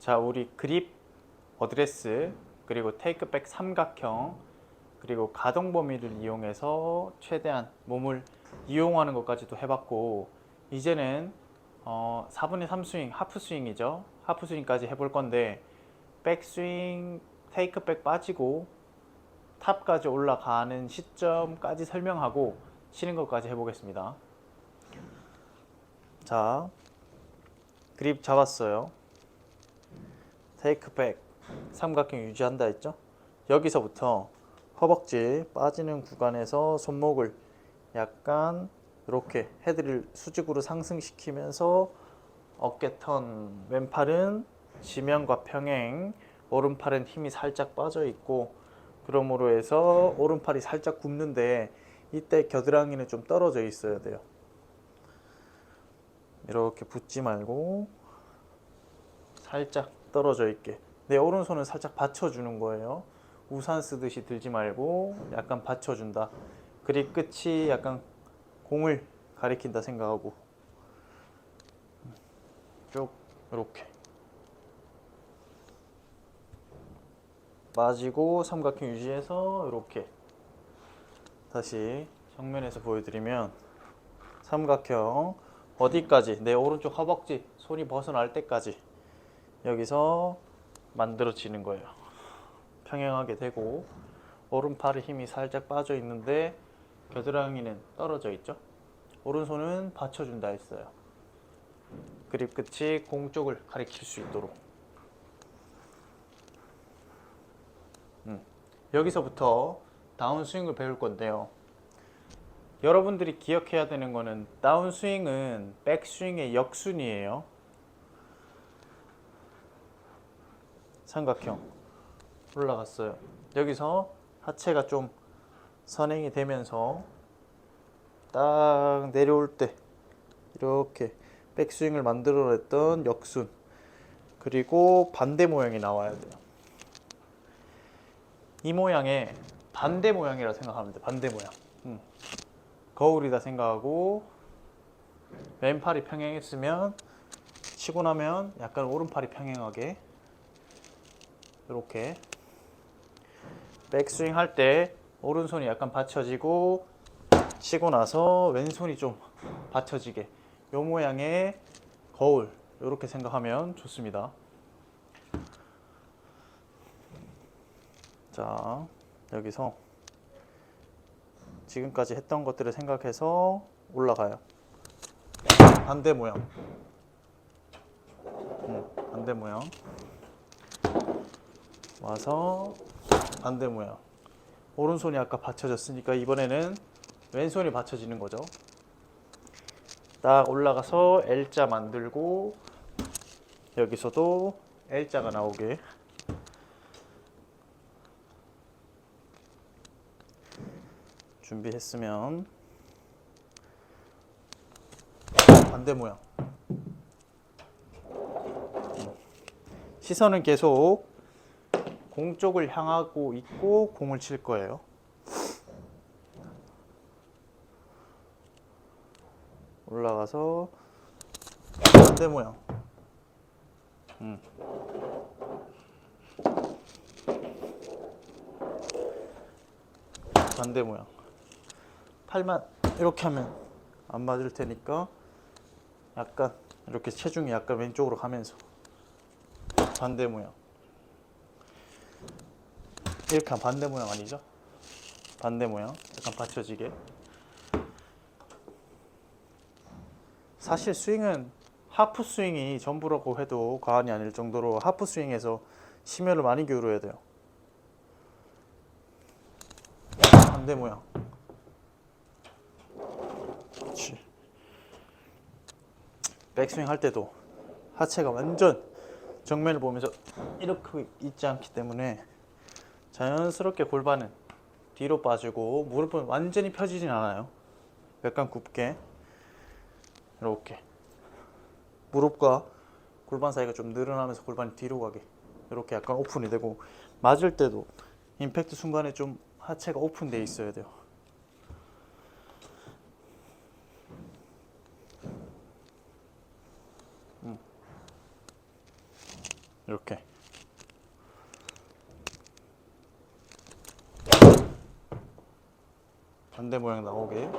자, 우리 그립 어드레스 그리고 테이크백 삼각형 그리고 가동 범위를 이용해서 최대한 몸을 이용하는 것까지도 해봤고 이제는 어, 4분의 3 스윙 하프 스윙이죠. 하프 스윙까지 해볼 건데 백 스윙 테이크백 빠지고 탑까지 올라가는 시점까지 설명하고 치는 것까지 해보겠습니다. 자, 그립 잡았어요. 테이크백 삼각형 유지한다 했죠? 여기서부터 허벅지 빠지는 구간에서 손목을 약간 이렇게 헤드를 수직으로 상승시키면서 어깨 턴 왼팔은 지면과 평행 오른팔은 힘이 살짝 빠져 있고 그러므로 해서 오른팔이 살짝 굽는데 이때 겨드랑이는 좀 떨어져 있어야 돼요 이렇게 붙지 말고 살짝 떨어져 있게. 내 오른손은 살짝 받쳐주는 거예요. 우산 쓰듯이 들지 말고 약간 받쳐준다. 그립 끝이 약간 공을 가리킨다 생각하고. 쭉 이렇게. 빠지고 삼각형 유지해서 이렇게. 다시 정면에서 보여드리면 삼각형 어디까지? 내 오른쪽 허벅지 손이 벗어날 때까지 여기서 만들어지는 거예요. 평행하게 되고 오른팔의 힘이 살짝 빠져 있는데 겨드랑이는 떨어져 있죠? 오른손은 받쳐준다 했어요. 그립 끝이 공 쪽을 가리킬 수 있도록. 음. 여기서부터 다운스윙을 배울 건데요. 여러분들이 기억해야 되는 거는 다운스윙은 백스윙의 역순이에요 삼각형 올라갔어요 여기서 하체가 좀 선행이 되면서 딱 내려올 때 이렇게 백스윙을 만들어냈던 역순 그리고 반대 모양이 나와야 돼요. 이 모양의 반대 모양이라 생각하면 돼. 반대 모양. 음. 거울이다 생각하고 왼팔이 평행했으면 치고 나면 약간 오른팔이 평행하게 이렇게 백스윙 할 때 오른손이 약간 받쳐지고 치고 나서 왼손이 좀 받쳐지게 요 모양의 거울 이렇게 생각하면 좋습니다. 자 여기서 지금까지 했던 것들을 생각해서 올라가요. 반대 모양. 음, 반대 모양. 와서 반대 모양. 오른손이 아까 받쳐졌으니까 이번에는 왼손이 받쳐지는 거죠. 딱 올라가서 L자 만들고 여기서도 L자가 나오게 준비했으면 반대 모양 시선은 계속 공 쪽을 향하고 있고 공을 칠 거예요. 올라가서 반대 모양. 음. 반대 모양. 팔만 이렇게 하면 안 맞을 테니까 약간 이렇게 체중이 약간 왼쪽으로 가면서 반대 모양. 이렇게 하면 반대 모양 아니죠? 반대 모양. 약간 받쳐지게. 사실 스윙은 하프 스윙이 전부라고 해도 과언이 아닐 정도로 하프 스윙에서 심혈을 많이 기울여야 돼요. 반대 모양. 그렇지. 백스윙 할 때도 하체가 완전 정면을 보면서 이렇게 있지 않기 때문에 자연스럽게 골반은 뒤로 빠지고 무릎은 완전히 펴지진 않아요. 약간 굽게 이렇게 무릎과 골반 사이가 좀 늘어나면서 골반이 뒤로 가게 이렇게 약간 오픈이 되고 맞을 때도 임팩트 순간에 좀 하체가 오픈돼 있어야 돼요. 음. 이렇게 반대 모양 나오게.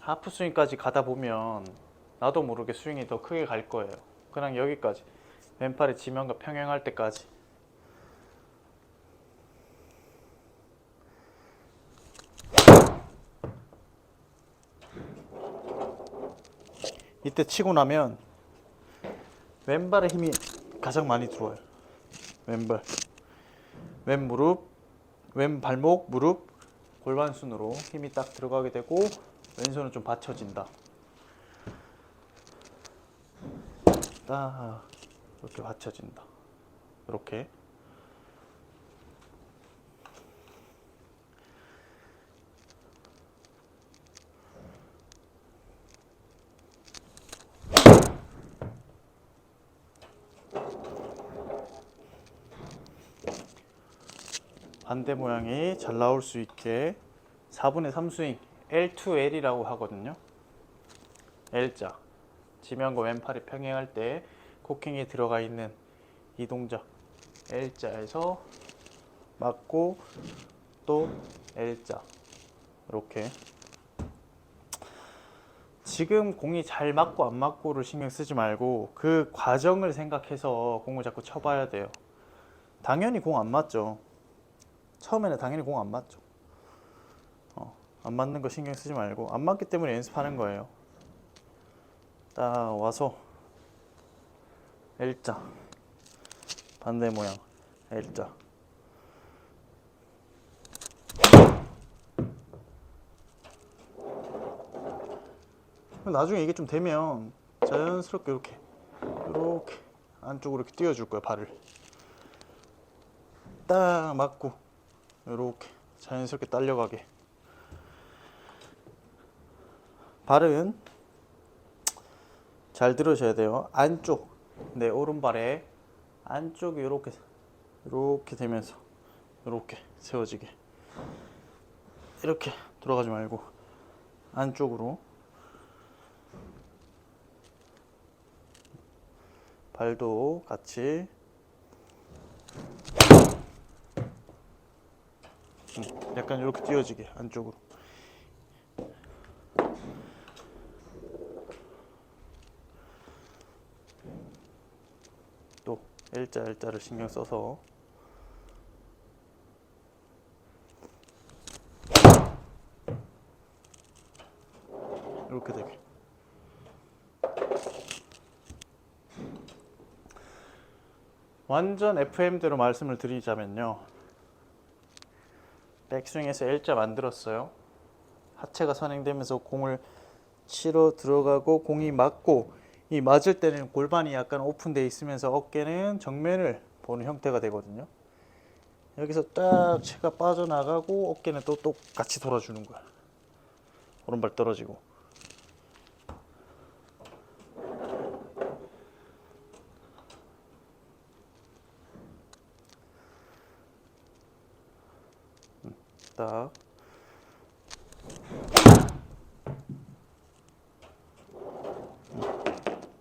하프 스윙까지 가다 보면 나도 모르게 스윙이 더 크게 갈 거예요. 그냥 여기까지. 왼팔이 지면과 평행할 때까지 이때 치고 나면 왼발에 힘이 가장 많이 들어와요. 왼발, 왼 무릎, 왼 발목, 무릎, 골반 순으로 힘이 딱 들어가게 되고 왼손은 좀 받쳐진다. 딱 이렇게 받쳐진다. 이렇게. 반대 모양이 잘 나올 수 있게 4분의 3 스윙 L2L이라고 하거든요. L자 지면과 왼팔이 평행할 때 코킹이 들어가 있는 이 동작 L자에서 맞고 또 L자 이렇게 지금 공이 잘 맞고 안 맞고를 신경 쓰지 말고 그 과정을 생각해서 공을 자꾸 쳐봐야 돼요. 당연히 공 안 맞죠. 처음에는 당연히 공 안 맞죠. 어, 안 맞는 거 신경 쓰지 말고 안 맞기 때문에 연습하는 거예요. 딱 와서 L자. 반대 모양. L자. 나중에 이게 좀 되면 자연스럽게 이렇게 이렇게 안쪽으로 이렇게 띄워줄 거예요 발을. 딱 맞고 이렇게 자연스럽게 딸려가게. 발은 잘 들으셔야 돼요. 안쪽 내 오른발에 안쪽이 이렇게 이렇게 되면서 이렇게 세워지게. 이렇게 돌아가지 말고 안쪽으로 발도 같이 음, 약간 이렇게 띄워지게 안쪽으로. 또 L자 L자를 신경 써서. 이렇게 되게. 완전 FM대로 말씀을 드리자면요 백스윙에서 L자 만들었어요 하체가 선행되면서 공을 치러 들어가고 공이 맞고 이 맞을 때는 골반이 약간 오픈돼 있으면서 어깨는 정면을 보는 형태가 되거든요. 여기서 딱 체가 빠져나가고 어깨는 또 똑같이 돌아주는 거야. 오른발 떨어지고. 음, 딱.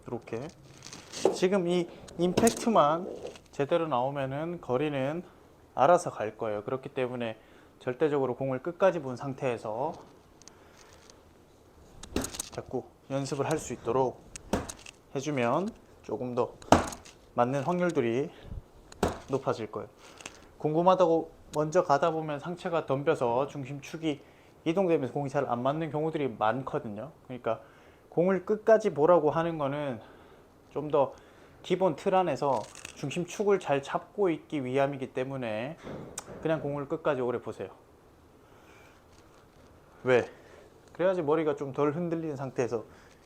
이렇게 지금 이 임팩트만 제대로 나오면은 거리는 알아서 갈 거예요. 그렇기 때문에 절대적으로 공을 끝까지 본 상태에서 자꾸 연습을 할 수 있도록 해주면 조금 더 맞는 확률들이 높아질 거예요. 궁금하다고 먼저 가다 보면 상체가 덤벼서 중심축이 이동되면서 공이 잘 안 맞는 경우들이 많거든요. 그러니까 공을 끝까지 보라고 하는 거는 좀 더 기본 틀 안에서 중심축을 잘 잡고 있기 위함이기 때문에 그냥 공을 끝까지 오래 보세요. 왜? 그래야지 머리가 좀 덜 흔들리는 상태에서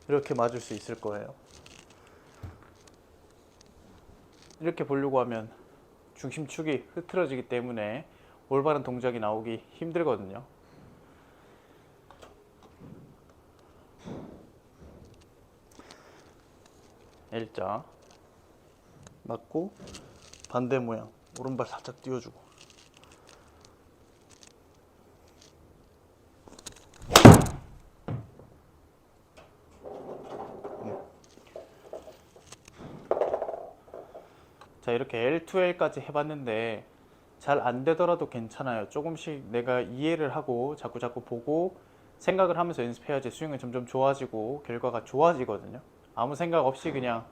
이렇게 맞을 수 있을 거예요. 이렇게 보려고 하면 중심축이 흐트러지기 때문에 올바른 동작이 나오기 힘들거든요. 일자. 맞고 반대 모양 오른발 살짝 띄워주고. 네. 자 이렇게 L2L까지 해봤는데 잘 안 되더라도 괜찮아요. 조금씩 내가 이해를 하고 자꾸 자꾸 보고 생각을 하면서 연습해야지 스윙은 점점 좋아지고 결과가 좋아지거든요. 아무 생각 없이 그냥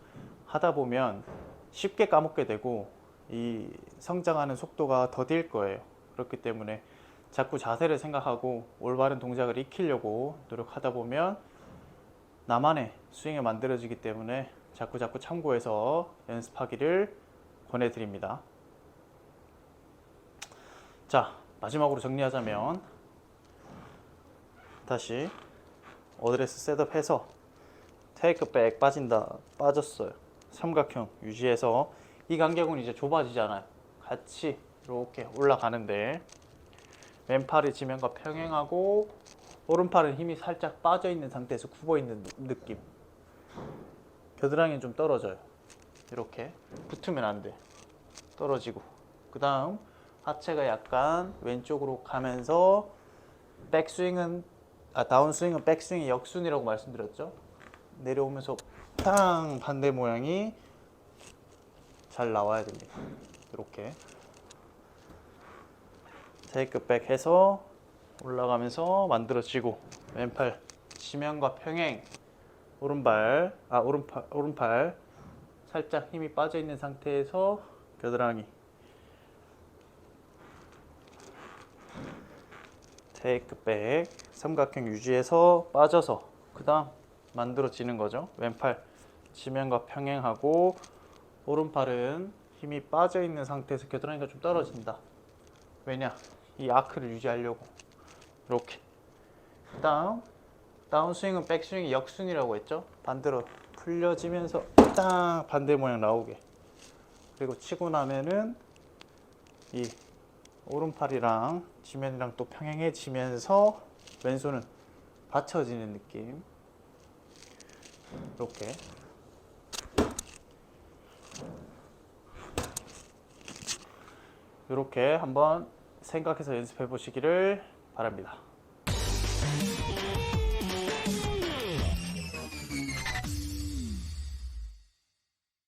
하다 보면 쉽게 까먹게 되고 이 성장하는 속도가 더딜 거예요. 그렇기 때문에 자꾸 자세를 생각하고 올바른 동작을 익히려고 노력하다 보면 나만의 스윙이 만들어지기 때문에 자꾸 자꾸 참고해서 연습하기를 권해드립니다. 자 마지막으로 정리하자면 다시 어드레스 셋업 해서 테이크 백 빠진다 빠졌어요. 삼각형 유지해서 이 간격은 이제 좁아지잖아요. 같이 이렇게 올라가는데 왼팔이 지면과 평행하고 오른팔은 힘이 살짝 빠져 있는 상태에서 굽어 있는 느- 느낌. 겨드랑이는 좀 떨어져요. 이렇게 붙으면 안돼. 떨어지고. 그 다음 하체가 약간 왼쪽으로 가면서 백스윙은 아 다운스윙은 백스윙이 역순이라고 말씀드렸죠? 내려오면서 탕 반대 모양이 잘 나와야 됩니다. 이렇게. 테이크 백 해서 올라가면서 만들어지고 왼팔 지면과 평행. 오른발 아 오른팔 오른팔. 살짝 힘이 빠져 있는 상태에서 겨드랑이 테이크 백 삼각형 유지해서 빠져서 그 다음 만들어지는 거죠. 왼팔 지면과 평행하고 오른팔은 힘이 빠져 있는 상태에서 겨드랑이가 좀 떨어진다. 왜냐? 이 아크를 유지하려고. 이렇게. 다음 다운스윙은 백스윙이 역순이라고 했죠. 반대로 풀려지면서 딱 반대 모양 나오게. 그리고 치고 나면은 이 오른팔이랑 지면이랑 또 평행해지면서 왼손은 받쳐지는 느낌 이렇게 이렇게 한번 생각해서 연습해 보시기를 바랍니다.